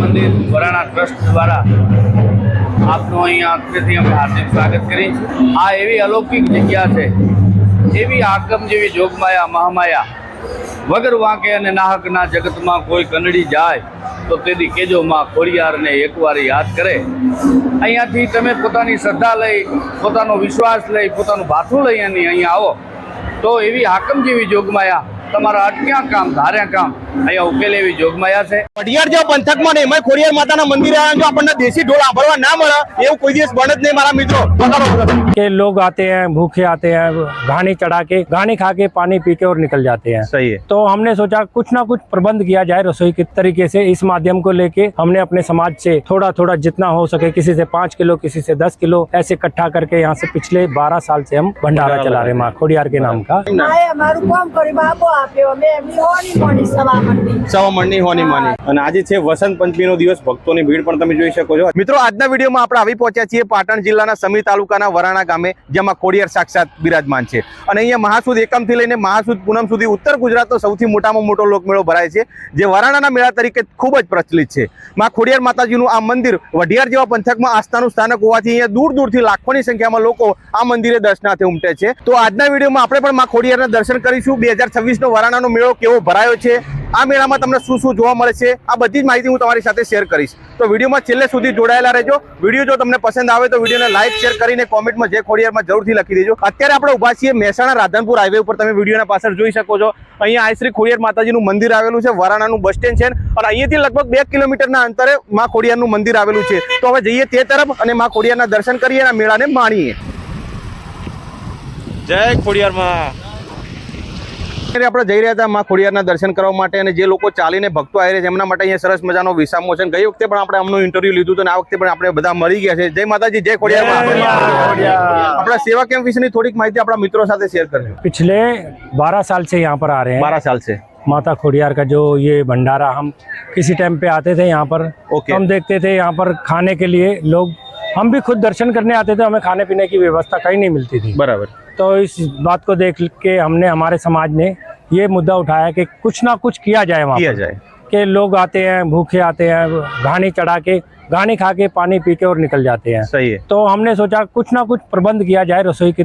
મંદિર વરાણા ટ્રસ્ટ દ્વારા આપનું અહીંયા અત્રેથી અમે હાર્દિક સ્વાગત કરી આ એવી અલૌકિક જગ્યા છે, એવી આગમ જેવી જોગમાયા, મહામાયા, વગર વાંકે અને નાહકના જગતમાં કોઈ કંડળી જાય તો તેથી કેજો માં ખોડિયારને એકવાર યાદ કરે. અહીંયાથી તમે પોતાની શ્રદ્ધા લઈ, પોતાનો વિશ્વાસ લઈ, પોતાનું ભાથું લઈ અને અહીંયા આવો. તો એવી હાકમ જેવી જોગમાયા, તમારા અટક્યા કામ, ધાર્યા કામ અહીંયા ઉકેલ એવી જોગમાયા છે પટિયાર જેવા પંથકમાં ને એમાં ખોડિયાર માતાના મંદિરે આવ્યા જો આપણને દેશી ઢોલ સાંભળવા ના મળે એવું કોઈ દિવસ બને જ નહીં મારા મિત્રો બતાવો के लोग आते हैं भूखे आते हैं घानी चढ़ा के घानी खा के पानी पी के और निकल जाते हैं सही है तो हमने सोचा कुछ ना कुछ प्रबंध किया जाए रसोई के तरीके से इस माध्यम को लेके हमने अपने समाज से थोड़ा थोड़ा जितना हो सके किसी से पाँच किलो किसी से दस किलो ऐसे इकट्ठा करके यहाँ से पिछले बारह साल से हम भंडारा चला रहे हैं माँ खोडियार के नाम का સવા મણની હોની માની. અને આજે છે વસંત પંચમી નો દિવસ ભક્તોની ભીડ પણ તમે જોઈ શકો છો. મિત્રો આજના વિડીયોમાં આપણે આવી પહોંચ્યા છીએ પાટણ જિલ્લાના સમી તાલુકાના વરાણા ગામે જેમાં ખોડિયાર સાક્ષાત બિરાજમાન છે. અને અહીંયા મહાસુદ એકમથી લઈને મહાસુદ પૂનમ સુધી ઉત્તર ગુજરાતનો સૌથી મોટામાં મોટો લોકમેળો ભરાય છે જે વરાણાના મેળા તરીકે ખૂબ જ પ્રચલિત છે. માં ખોડિયાર માતાજીનું આ મંદિર વઢિયાર જેવા પંથકમાં આસ્થાનું સ્થાનક હોવાથી અહીંયા દૂર દૂરથી લાખોની સંખ્યામાં લોકો આ મંદિરે દર્શનાર્થે ઉમટે છે. તો આજના વિડીયોમાં આપણે પણ માં ખોડિયારના દર્શન કરીશું. બે હજાર છવ્વીસનો વરાણાનો મેળો કેવો ભરાયો છે? આ મેળામાં તમને શું શું જોવા મળે છે, આ બધી જ માહિતી હું તમારી સાથે શેર કરીશ. તો વિડીયોમાં છેલ્લે સુધી જોડાયેલા રહેજો. વીડિયો જો તમને પસંદ આવે તો વિડીયોને લાઈક શેર કરીને કોમેન્ટમાં જે ખોડિયારમાં જરૂરથી લખી દેજો. અત્યારે આપણે ઊભા છીએ મહેસાણા રાધનપુર હાઈવે ઉપર. તમે વિડીયોના પાછળ જોઈ શકો છો. અહીંયા આશ્રી શ્રી ખોડિયાર માતાજીનું મંદિર આવેલું છે, વરાણાનું બસ સ્ટેન્ડ છે. અને અહીંયાથી લગભગ બે કિલોમીટરના અંતરે માં ખોડિયારનું મંદિર આવેલું છે. તો હવે જઈએ તે તરફ અને માં ખોડિયારના દર્શન કરીએ અને મેળાને માણીએ. જય ખોડિયારમાં અત્યારે આપણે જઈ રહ્યા હતા માં ખોડિયારના દર્શન કરવા માટે અને જે લોકો ચાલીને ભક્તો આવી રહ્યા છે એમના માટે અહીંયા સરસ મજાનો વિસામો છે અને ગઈ વખતે પણ આપણે આમનું ઇન્ટરવ્યુ લીધું હતું અને આ વખતે પણ આપણે બધા મળી ગયા છે જય માતાજી જય ખોડિયારમાં આપણા સેવા કેમ્પ વિશેની થોડીક માહિતી આપણા મિત્રો સાથે શેર કરજો पिछले बारह साल से यहाँ पर आ रहे हैं બારા સાલ છે माता खोडियार का जो ये भंडारा हम किसी टाइम पे आते थे यहाँ पर ओके। हम देखते थे यहाँ पर खाने के लिए लोग हम भी खुद दर्शन करने आते थे हमें खाने पीने की व्यवस्था कहीं नहीं मिलती थी બરાબર तो इस बात को देख के हमने हमारे समाज ने ये मुद्दा उठाया कि कुछ ना कुछ किया जाए वहाँ किया जाए। कि लोग आते हैं भूखे आते हैं घानी चढ़ा के घानी खा के पानी पी के और निकल जाते हैं। सही है। तो हमने सोचा कुछ ना कुछ प्रबंध किया जाए रसोई के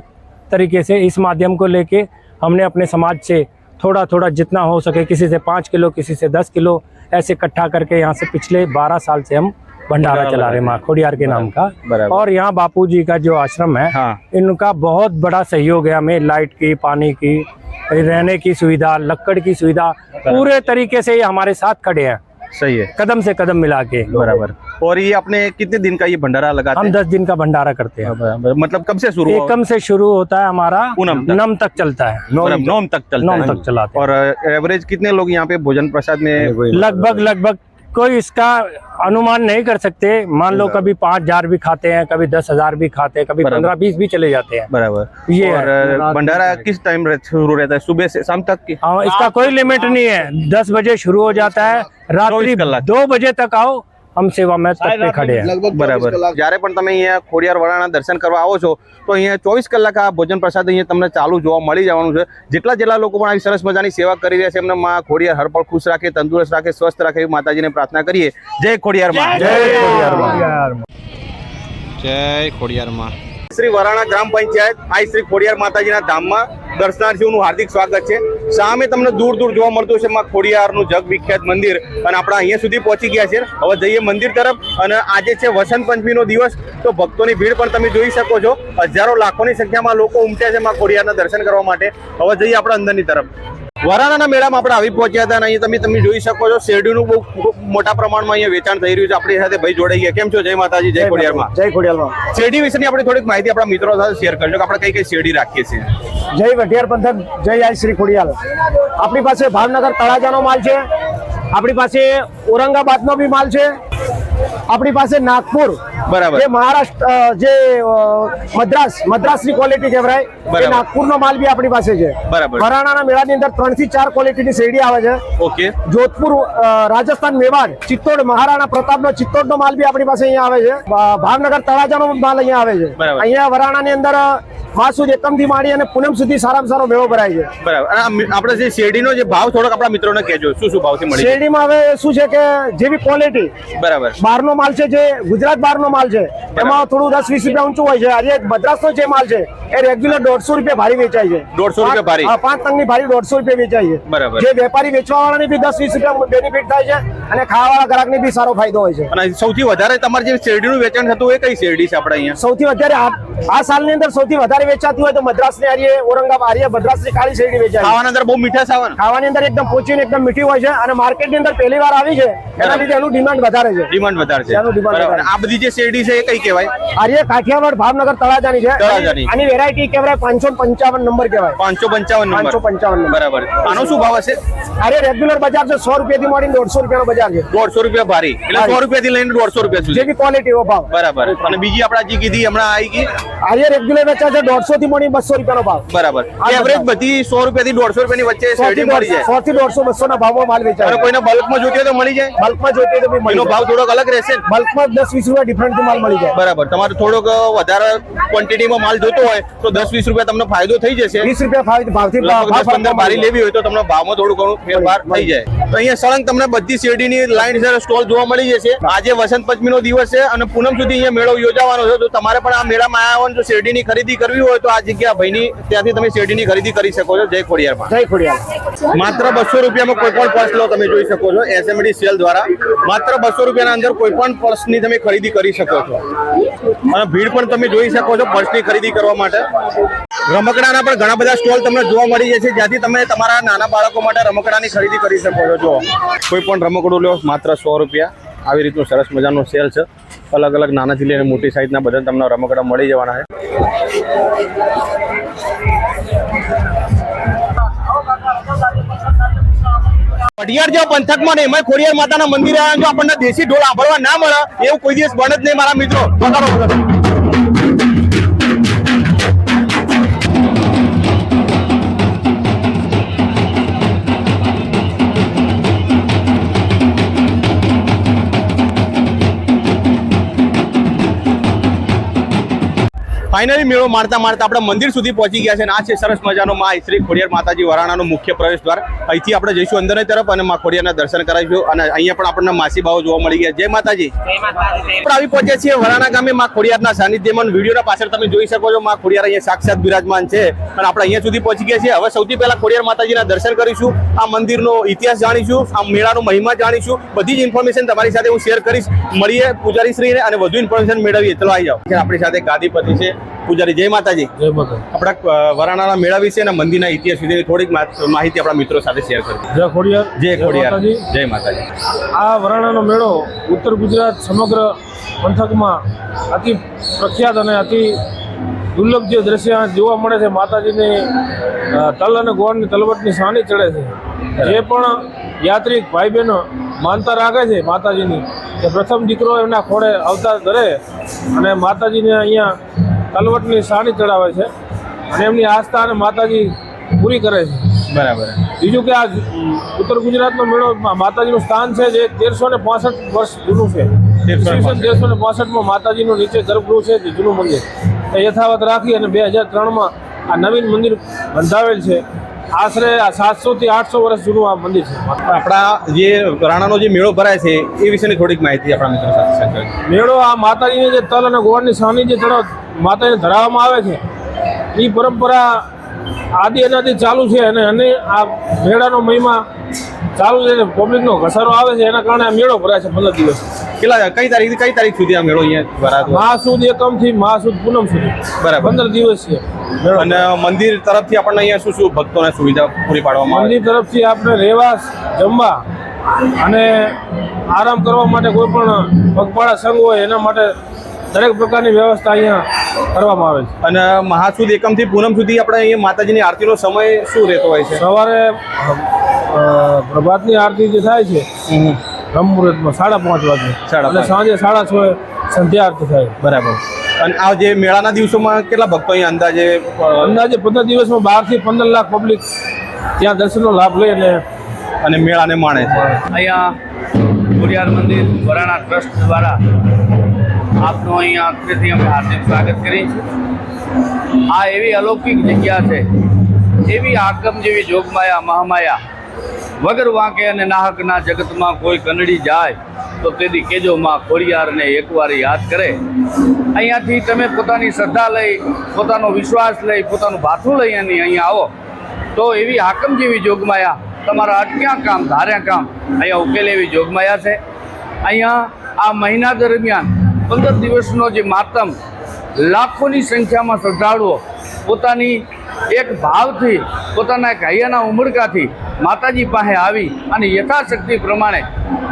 तरीके से। इस माध्यम को लेके हमने अपने समाज से थोड़ा थोड़ा जितना हो सके किसी से पाँच किलो किसी से दस किलो ऐसे इकट्ठा करके यहाँ से पिछले बारह साल से हम भंडारा चला रहे हैं माँ खोडियार के नाम का। और यहाँ बापू जी का जो आश्रम है हाँ। इनका बहुत बड़ा सहयोग है हमें लाइट की पानी की रहने की सुविधा लक्कड़ की सुविधा पूरे तरीके से ये हमारे साथ खड़े हैं। सही है। कदम से कदम मिला के। बराबर। और ये अपने कितने दिन का ये भंडारा लगाते हम दस दिन का भंडारा करते हैं। मतलब कब से शुरू? एकम से शुरू होता है हमारा पूनम तक। नम तक चलता है। नौम तक चलता नौम है। तक चलाते हैं। और एवरेज कितने लोग यहाँ पे भोजन प्रसाद में? लगभग लगभग कोई इसका अनुमान नहीं कर सकते। मान लो कभी पाँच हज़ार भी खाते हैं कभी दस हज़ार भी खाते हैं कभी पंद्रह बीस भी चले जाते हैं। बराबर। ये और भंडारा किस टाइम शुरू रहता है? सुबह से शाम तक की? हाँ इसका कोई लिमिट नहीं है। दस बजे शुरू हो जाता है। रात्रि दो बजे तक आओ। हम सेवा में तक पे खड़े हैं બરાબર જ્યારે પણ તમે અહીંયા ખોડિયાર વડાના દર્શન કરવા આવો છો તો અહીંયા ચોવીસ કલાક આ ભોજન પ્રસાદ અહીંયા તમને ચાલુ જોવા મળી જવાનું છે જેટલા જેટલા લોકો પણ આવી સરસ મજાની સેવા કરી રહ્યા છે એમને માં ખોડિયાર હરપળ ખુશ રાખે તંદુરસ્ત રાખે સ્વસ્થ રાખે એવી માતાજીને પ્રાર્થના કરીએ જય ખોડિયાર માં જય ખોડિયાર જય ખોડિયારમાં શ્રી વરાણા ગ્રામ પંચાયત આ શ્રી ખોડિયાર માતાજીના ધામમાં દર્શનાર્થીઓનું હાર્દિક સ્વાગત છે. સામે તમને દૂર દૂર જોવા મળતું છે માં ખોડિયારનું જગ વિખ્યાત મંદિર અને આપણે અહીંયા સુધી પહોંચી ગયા છે. હવે જઈએ મંદિર તરફ અને આજે છે વસંત પંચમીનો દિવસ, તો ભક્તોની ભીડ પણ તમે જોઈ શકો છો. હજારો લાખોની સંખ્યામાં લોકો ઉમટ્યા છે માં ખોડિયારના દર્શન કરવા માટે. હવે જઈએ આપણે અંદરની તરફ. વરાણાના મેળામાં આપણે આવી પહોંચ્યા હતા અને અહીંયા તમે તમે જોઈ શકો છો શેરડીનું બહુ મોટા પ્રમાણમાં અહીંયા વેચાણ થઈ રહ્યું છે. આપણી સાથે ભાઈ જોડાઈ ગયા. કેમ છો? જય માતાજી જય ખોડિયારમાં. જય ખોડિયાલમાં શેરડી વિશેની આપણે થોડીક માહિતી આપણા મિત્રો સાથે શેર કરજો કે આપણે કઈ કઈ શેરડી રાખીએ છીએ. જય વઢિયાર પંથક જય આઈ શ્રી ખોડિયાલ. આપણી પાસે ભાવનગર તળાજાનો માલ છે. આપણી પાસે ઔરંગાબાદનો બી માલ છે. આપણી પાસે નાગપુર બરાબર. જે મહારાષ્ટ્ર જે મદ્રાસ મદ્રાસની ક્વોલિટી કહેવાય. નાગપુરનો માલ બી આપણી પાસે છે. બરાબર. વરાણાના મેળાની અંદર ત્રણથી ચાર ક્વોલિટીની શેરડી આવે છે. ઓકે. જોધપુર રાજસ્થાન મેવાડ ચિત્તોડ મહારાણા પ્રતાપનો ચિત્તોડનો માલ બી આપણી પાસે અહીંયા આવે છે. ભાવનગર તળાજાનો માલ અહીંયા આવે છે. અહીંયા વરાણાની અંદર માસ સુદ એકમથી માંડી અને પૂનમ સુધી સારામાં સારો મેળો ભરાય છે. બરાબર. અને આપણે જે શેરડીનો જે ભાવ થોડોક આપણા મિત્રોને કહેજો. શું શું ભાવથી મળી શેરડીમાં હવે શું છે કે જેવી ક્વોલિટી બરાબર. બહારનો માલ છે જે ગુજરાત બહારનો માલ છે એમાં થોડું દસ વીસ રૂપિયા ઊંચું હોય છે. આજે મદ્રાસનો જે માલ છે એ રેગ્યુલર દોઢસો રૂપિયા ભારી વેચાય છે. દોઢસો રૂપિયા ભારી? પાંચ ટંગની ભારી દોઢસો રૂપિયા વેચાય છે. બરાબર. જે વેપારી વેચવા વાળાને બી દસ વીસ રૂપિયા બેનિફિટ થાય છે અને ખાવાવાળા ગ્રાહકને બી સારો ફાયદો હોય છે. અને સૌથી વધારે તમારે જે શેરડીનું વેચાણ થતું એ કઈ શેરડી છે આપણે અહીંયા? સૌથી વધારે આ આ સાલની અંદર સૌથી વધારે વેચાતી હોય તો મદ્રાસની હારીએ ઔરંગાબાદ હારીએ મદ્રાસની કાળી શેરડી વેચાય ખાવાની અંદર બહુ મીઠાશ આવે ખાવાની. અંદર એકદમ પોચીને એકદમ મીઠી હોય છે અને માર્કેટની અંદર પહેલી વાર આવી છે એના લીધે એનું ડિમાન્ડ વધારે છે. ડિમાન્ડ વધારે છે. એનું ડિમાન્ડ. આ બધી જે શેરડી છે એ કઈ કહેવાય? આર્ય કાઠિયાવાડ ભાવનગર તળાજાની છે. તળાજાની. આની વેરાયટી કહેવાય પાંચસો પંચાવન નંબર કહેવાય. પાંચસો પંચાવન નંબર. 555 નંબર. બરાબર. આનો શું ભાવ હશે? અરે રેગ્યુલર બજાર છે સો રૂપિયા થી માંડીને દોઢસો રૂપિયાનો બજાર છે. દોઢસો રૂપિયા ભારી. એટલે સો. રૂપિયા થી લઈને દોઢસો રૂપિયા સુધી. જેવી ક્વોલિટી એવો ભાવ. બરાબર. અને બીજી આપણા હજી કીધી હમણાં આવી ગઈ. આર્ય રેગ્યુલર વેચાય છે દોઢસો થી મળી બસો રૂપિયાનો ભાવ. બરાબર. એવરેજ બધી સો રૂપિયા થી દોઢસો રૂપિયાની વચ્ચે શેરડી મળી જાય. સો થી દોઢસો બસો ના ભાવમાં માલ વેચાય. છે. કોઈને બલ્કમાં જોઈતી તો મળી જાય. બલ્કમાં જોઈતી તો બી મળી ભાવ થોડોક અલગ રહેશે? બલ્કમાં દસ વીસ રૂપિયા ડિફરન્ટથી માલ મળી જાય. બરાબર. તમારે થોડોક વધારે ક્વોન્ટિટીમાં માલ જોતો હોય તો દસ વીસ રૂપિયા તમને ફાયદો થઈ જશે. વીસ રૂપિયા ભાવ- ભાવથી પંદર બારી લેવી હોય તો તમને ભાવમાં થોડું ઘણું ફેરફાર થઈ જાય. તો અહીંયા સળંગ તમને બધી શેરડીની લાઈન છે સ્ટોલ જોવા મળી જશે આજે વસંત પંચમી નો દિવસ છે અને પૂનમ સુધી અહીંયા મેળો યોજાવાનો છે. તો તમારે પણ આ મેળામાં આવ્યા હોય ને જો શેરડીની ખરીદી કરવી હોય તો આ જગ્યા ભાઈની ત્યાંથી તમે શેરડીની ખરીદી કરી શકો છો જય ખોડિયારમાં. જય ખોડિયાર. માત્ર બસો રૂપિયામાં કોઈ પણ પર્સ લો તમે જોઈ શકો છો એસએમડી સેલ દ્વારા. માત્ર બસો રૂપિયાના અંદર કોઈ પણ પર્સની તમે ખરીદી કરી શકો છો. અને ભીડ પણ તમે જોઈ શકો છો પર્સની ખરીદી કરવા માટે. રમકડાના પણ ઘણા બધા સ્ટોલ તમને જોવા મળી જશે જ્યાંથી તમે તમારા નાના બાળકો માટે રમકડાની ખરીદી કરી શકો છો. જો કોઈ પણ રમકડું લો માત્ર સો રૂપિયા. આવી રીતનું સરસ મજાનું સેલ છે. અલગ અલગ નાનાથી લઈને મોટી સાઈઝના બધા તમને રમકડા મળી જવાના છે. પટિયાર જેવા પંથકમાં ને એમાં ખોડિયાર માતાના મંદિરે આવ્યા જો આપણને દેશી ઢોળ સાંભળવા ના મળે, એવું કોઈ દિવસ બને જ નહીં મારા મિત્રો. ફાઇનલી મેળો મારતા મારતા આપણે મંદિર સુધી પહોંચી ગયા છે અને આ છે સરસ મજાનો માં શ્રી ખોડિયાર માતાજી વરાણાનો મુખ્ય પ્રવેશ દ્વાર. અહીંથી આપણે જઈશું અંદર તરફ અને માખોડિયાના દર્શન કરાવીશું અને અહીંયા પણ આપણને માસી બાવો જોવા મળી ગયા. જય માતાજી. આપણે આવી પહોંચ્યા છીએ વરાણા ગામે માં ખોડિયારના સાનિધ્યમાં વિડીયોના પાછળ તમે જોઈ શકો છો માં ખોડિયાર અહીંયા સાક્ષાત બિરાજમાન છે. અને આપણે અહીંયા સુધી પહોંચી ગયા છીએ. હવે સૌથી પહેલા ખોડિયાર માતાજીના દર્શન કરીશું. આ મંદિરનો ઇતિહાસ જાણીશું આ મેળાનો મહિમા જાણીશું. બધી જ ઇન્ફોર્મેશન તમારી સાથે હું શેર કરીશ. મળીએ પૂજારી શ્રીને અને વધુ ઇન્ફોર્મેશન મેળવીએ. ચલો આવી જાઓ. આપણી સાથે ગાદીપતિ છે. પૂજારી જય માતાજી. જય માતાજી. આપણા વરાણાના મેળા વિશે અને મંદિરના ઇતિહાસ વિશેની થોડીક માહિતી આપણા મિત્રો સાથે શેર કરી જય ખોડિયાર. જય ખોડિયાર. જય માતાજી. આ વરાણાનો મેળો ઉત્તર ગુજરાત સમગ્ર પંથકમાં અતિ પ્રખ્યાત અને અતિ દુર્લભ જે દ્રશ્ય જોવા મળે છે માતાજીની તલ અને ગોળની તલવટની સાની ચડે છે. જે પણ યાત્રિક ભાઈ બહેનો માનતા રાખે છે માતાજીની કે પ્રથમ દીકરો એમના ખોળે અવતાર ધરે અને માતાજીને અહીંયા તલવટની સાની ચડાવે છે અને એમની આસ્થા અને માતાજી પૂરી કરે છે. બરાબર. બીજું કે આ ઉત્તર ગુજરાતનો મેળો માતાજીનું સ્થાન છે જે તેરસો ને પાસઠ વર્ષ જૂનું છે. તેરસો ને પાસઠમાં માતાજીનું નીચે ગર્ભગૃહ છે જે જૂનું મંદિર. એ યથાવત રાખી અને બે હજાર ત્રણમાં આ નવીન મંદિર બંધાવેલ છે. આશરે આ સાતસો થી આઠસો વર્ષ જૂનું આ મંદિર છે. આપણા જે રાણાનો જે મેળો ભરાય છે એ વિશેની થોડીક માહિતી આપણા મિત્રો સાથે મેળો આ માતાજીને જે તલ અને ગોળની સાની જે ચડો માતાજીને ધરાવવામાં આવે છે એ પરંપરા આદિ એનાથી ચાલુ છે અને અને આ મેળાનો મહિમા ચાલુ છે પબ્લિકનો ઘસારો આવે છે એના કારણે આ મેળો ભરાય છે પંદર દિવસ. કેટલા કઈ તારીખ કઈ તારીખ સુધી આ મેળો અહીંયા ભરાતો? મહાસુદ એકમથી મહાસુદ પૂનમ સુધી. બરાબર. પંદર દિવસ છે. અને મંદિર તરફથી આપણને અહીંયા શું શું ભક્તોને સુવિધા પૂરી પાડવામાં મંદિર તરફથી આપણે રહેવાસ જમવા અને આરામ કરવા માટે કોઈ પણ પગપાળા સંઘ હોય એના માટે દરેક પ્રકારની વ્યવસ્થા અહીંયા કરવામાં આવે છે. અને મહાસુદ એકમથી પૂનમ સુધી આપણે અહીંયા માતાજીની આરતીનો સમય શું રહેતો હોય છે? સવારે પ્રભાતની આરતી જે થાય છે બ્રહ્મ મુહૂર્તમાં સાડા પાંચ વાગે. સાડા અને સાંજે સાડા છ સંધ્યા આરતી થાય. બરાબર. અને આ જે મેળાના દિવસોમાં કેટલા ભક્તો અહીંયા અંદાજે અંદાજે પંદર દિવસમાં બારથી પંદર લાખ પબ્લિક ત્યાં દર્શનનો લાભ લઈ અને અને મેળાને માણે છે. અહીંયા ખોડિયાર મંદિર વરાણા ટ્રસ્ટ દ્વારા આપનું અહીંયા અત્રેથી અમે હાર્દિક સ્વાગત કરીએ છીએ. આ એવી અલૌકિક જગ્યા છે એવી આગમ જેવી જોગમાયા મહામાયા વગર વાંકે અને નાહકના જગતમાં કોઈ કનડી જાય તો તેથી કેજો માં ખોડિયારને એકવાર યાદ કરે. અહીંયાથી તમે પોતાની શ્રદ્ધા લઈ, પોતાનો વિશ્વાસ લઈ, પોતાનું ભાથું લઈ અને અહીંયા આવો. તો એવી હાકમ જેવી જોગમાયા. તમારા અટક્યા કામ, ધાર્યા કામ અહીંયા ઉકેલ એવી જોગમાયા છે. અહીંયા આ મહિના દરમિયાન પંદર દિવસનો જે માતમ લાખોની સંખ્યામાં શ્રદ્ધાળુઓ પોતાની એક ભાવથી, પોતાના હૈયાના ઉમળકાથી માતાજી પાસે આવી અને યથાશક્તિ પ્રમાણે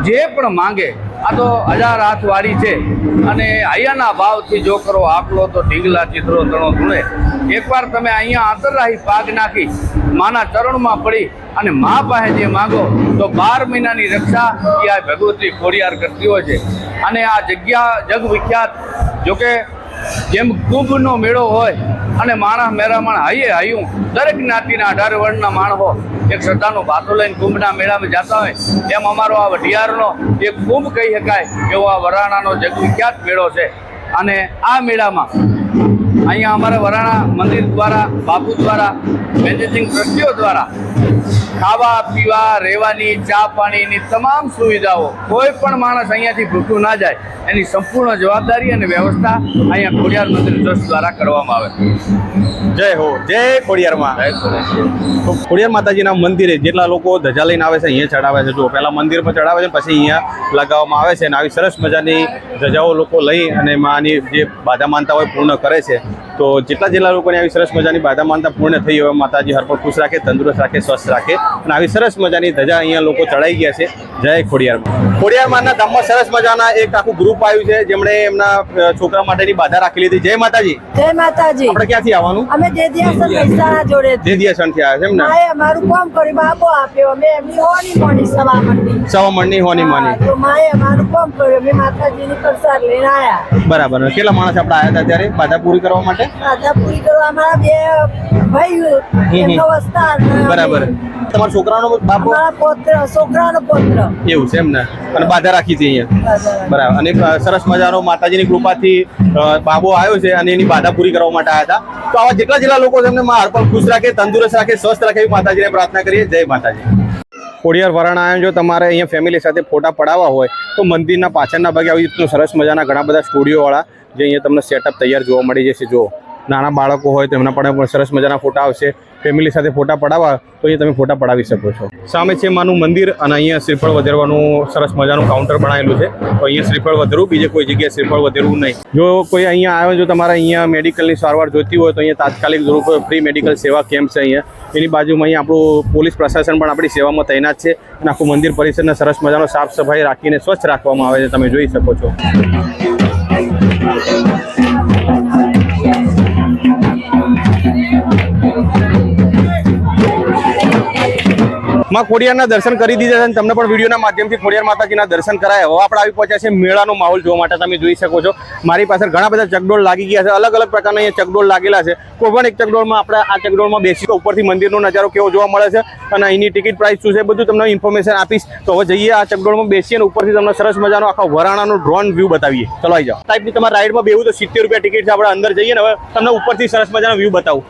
જે પણ માંગે, આ તો હજાર હાથવાળી છે. અને અહીંયાના ભાવથી જો કરો આપલો તો ઢીંગલા ચિત્રો તણો ધૂણે. એકવાર તમે અહીંયા આંતરરાહી પાક નાખી, માના ચરણમાં પડી અને મા પાસે જે માંગો, તો બાર મહિનાની રક્ષા એ આ ભગવતી ખોડિયાર કરતી હોય છે. અને આ જગ્યા જગવિખ્યાત, જોકે જેમ કુંભનો મેળો હોય અને માણસ મેરામણ હાઈએ હાયું, દરેક જ્ઞાતિના અઢાર વર્ણના માણસો એક શ્રદ્ધાનું ભાથું લઈને કુંભના મેળામાં જતા હોય, એમ અમારો આ વઢિયારનો એક કુંભ કહી શકાય એવો આ વરાણાનો જગવિખ્યાત મેળો છે. અને આ મેળામાં અહીંયા અમારા વરાણા મંદિર દ્વારા, બાપુ દ્વારા, મેનેજિંગ ટ્રસ્ટીઓ દ્વારા ખાવા, પીવા, રહેવાની, ચા પાણીની તમામ સુવિધાઓ કોઈ પણ માણસ અહીંયાથી ભૂખ્યું ના જાય, એની સંપૂર્ણ જવાબદારી અને વ્યવસ્થા અહીંયા ખોડિયાર મંદિર ટ્રસ્ટ દ્વારા કરવામાં આવે. જય હો જય ખોડિયારમાં. તો ખોડિયાર માતાજીના મંદિરે જેટલા લોકો ધજા લઈને આવે છે અહીંયા ચડાવે છે. જો પહેલાં મંદિર પર ચડાવે છે પછી અહીંયા લગાવવામાં આવે છે અને આવી સરસ મજાની ધજાઓ લોકો લઈ અને માની જે બાધા માનતા હોય પૂર્ણ કરે છે. તો જેટલા જેટલા લોકોને આવી સરસ મજાની બાધા માનતા પૂર્ણ થઈ હોય માતાજી હર ખુશ રાખે તંદુરસ્ત રાખે સ્વસ્થ રાખે અને આવી સરસ મજાની ધજા અહીંયા લોકો ચડાઈ ગયા છે. જય ખોડિયારમાં. ખોડિયારમાંના ધામમાં સરસ મજાના એક આખું ગ્રુપ આવ્યું છે જેમણે એમના છોકરા માટેની બાધા રાખી લીધી. જય માતાજી. જય માતાજી. આપણે ક્યાંથી આવવાનું? અમે દેદિયાસણ મહેસાણા જોડે દેદિયાસણથી આવ્યા છે એમને માએ અમારું કામ કરી બાબો આપ્યો. અમે એમની હોની મોની સવા મંડી સવા મંડી હોની માની. તો માએ અમારું કામ કર્યું. અમે માતાજીની પ્રસાદ લઈને આવ્યા બરાબર. કેટલા માણસ આપણે આવ્યા હતા ત્યારે બાધા પૂરી કરવા માટે? રાધા પૂરી કરવા અમારા બે ભાઈ એમનો વસ્તાર બરાબર. તમારા છોકરાનો બાપો? અમારા પોત્ર છોકરાનો પોત્ર. એવું છે એમ ને. અને બાધા રાખી છે અહીંયા? બરાબર. અને સરસ મજાનો માતાજીની કૃપાથી બાબો આવ્યો છે અને એની બાધા પૂરી કરવા માટે આવ્યા હતા. તો આવા જેટલા જેટલા લોકો છે એમને માં હરપળ ખુશ રાખે તંદુરસ્ત રાખે સ્વસ્થ રાખે એવી માતાજીને પ્રાર્થના કરીએ. જય માતાજી. ખોડિયાર વરાણા આવ્યા જો તમારે અહીંયા ફેમિલી સાથે ફોટા પડાવવા હોય, તો મંદિરના પાછળના ભાગે આવી રીતનું સરસ મજાના ઘણા બધા સ્ટુડિયોવાળા જે અહીંયા તમને સેટઅપ તૈયાર જોવા મળી જશે. જો નાના બાળકો હોય તો એમના પણ પણ સરસ મજાના ફોટા આવશે. ફેમિલી સાથે ફોટા પડાવવા, તો અહીંયા તમે ફોટા પડાવી શકો છો. સામે છે માનું મંદિર અને અહીંયા શ્રીફળ વધેરવાનું સરસ મજાનું કાઉન્ટર બનાવેલું છે. તો અહીંયા શ્રીફળ વધારવું બીજે કોઈ જગ્યાએ શ્રીફળ વધેરવું નહીં. જો કોઈ અહીંયા આવે, જો તમારે અહીંયા મેડિકલની સારવાર જોતી હોય, તો અહીંયા તાત્કાલિક જરૂર ફ્રી મેડિકલ સેવા કેમ્પ છે અહીંયા. એની બાજુમાં અહીંયા આપણું પોલીસ પ્રશાસન પણ આપણી સેવામાં તૈનાત છે અને આખું મંદિર પરિસરને સરસ મજાનો સાફ સફાઈ રાખીને સ્વચ્છ રાખવામાં આવે છે, તમે જોઈ શકો છો. માં ખોડિયારના દર્શન કરી દીધા છે અને તમને પણ વિડીયોના માધ્યમથી ખોડિયાર માતાજીના દર્શન કરાયા. હવે આપણે આવી પહોંચ્યા છે મેળાનો માહોલ જોવા માટે. તમે જોઈ શકો છો. મારી પાસે ઘણા બધા ચકડોળ લાગી ગયા છે. અલગ અલગ પ્રકારના અહીંયા ચકડોળ લાગેલા છે. કોઈ પણ એક ચકડોળમાં આપણે આ ચકડોળમાં બેસી તો ઉપરથી મંદિરનો નજારો કેવો જોવા મળે છે અને અહીંની ટિકિટ પ્રાઇસ શું છે બધું તમને ઇન્ફોર્મેશન આપીશ. તો હવે જઈએ આ ચકડોળમાં બેસીએ અને ઉપરથી તમને સરસ મજાનો આખો વરાણાનો ડ્રોન વ્યૂ બતાવીએ. ચલો આવી જાઓ. ટાઈપની તમારે રાઈડમાં બેવું તો સિત્તેર રૂપિયા ટિકિટ છે. આપણે અંદર જઈએ ને હવે તમને ઉપરથી સરસ મજાનો વ્યૂ બતાવું.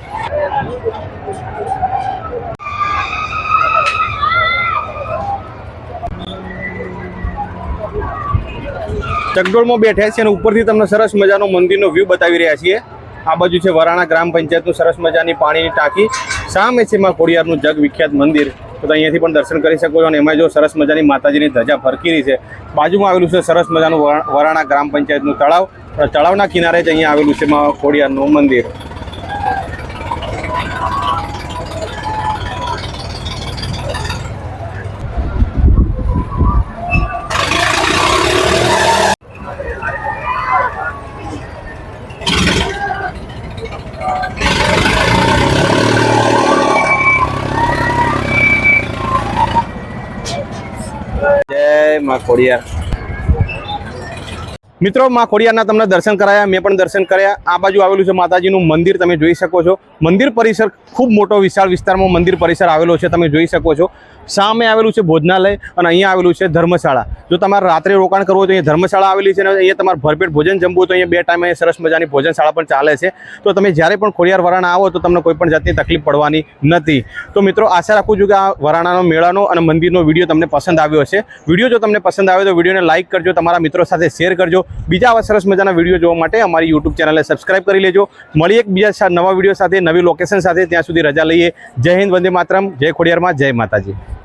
ચકડોળમાં બેઠ્યા છે અને ઉપરથી તમને સરસ મજાનો મંદિરનો વ્યૂ બતાવી રહ્યા છીએ. આ બાજુ છે વરાણા ગ્રામ પંચાયતનું સરસ મજાની પાણીની ટાંકી. સામે છે માં ખોડિયારનું જગ વિખ્યાત મંદિર. તો અહીંયાથી પણ દર્શન કરી શકો છો અને એમાં જો સરસ મજાની માતાજીની ધજા ફરકી છે. બાજુમાં આવેલું છે સરસ મજાનું વરાણા ગ્રામ પંચાયતનું તળાવ. તળાવના કિનારે જ અહીંયા આવેલું છે માં ખોડિયારનું મંદિર. જય મિત્રો, મા ખોડિયારના તમને દર્શન કરાયા, મેં પણ દર્શન કર્યા. આ બાજુ આવેલું છે માતાજીનું મંદિર, તમે જોઈ શકો છો. મંદિર પરિસર ખૂબ મોટો વિશાળ વિસ્તારમાં મંદિર પરિસર આવેલો છે, તમે જોઈ શકો છો. સામે આવેલું છે ભોજનાલય અને અહીંયા આવેલું છે ધર્મશાળા. જો તમારે રાત્રે રોકાણ કરવું હોય તો અહીંયા ધર્મશાળા આવેલી છે અને અહીંયા તમારે ભરપેટ ભોજન જમવું તો અહીંયા બે ટાઈમ સરસ મજાની ભોજનશાળા પણ ચાલે છે. તો તમે જ્યારે પણ ખોડિયાર વરાણા આવો તો તમને કોઈ પણ જાતની તકલીફ પડવાની નથી. તો મિત્રો, આશા રાખું છું કે આ વરાણાનો મેળાનો અને મંદિરનો વીડિયો તમને પસંદ આવ્યો હશે. વીડિયો જો તમને પસંદ આવ્યો તો વિડીયોને લાઇક કરજો, તમારા મિત્રો સાથે શેર કરજો. બીજા આવા સરસ મજાના વીડિયો જોવા માટે અમારી યુટ્યુબ ચેનલને સબસ્ક્રાઇબ કરી લેજો. મળીએ એક બીજા નવા વીડિયો સાથે, નવી લોકેશન સાથે. ત્યાં સુધી રજા લઈએ. જય હિન્દ, વંદે માતરમ. જય ખોડિયારમાં જય માતાજી.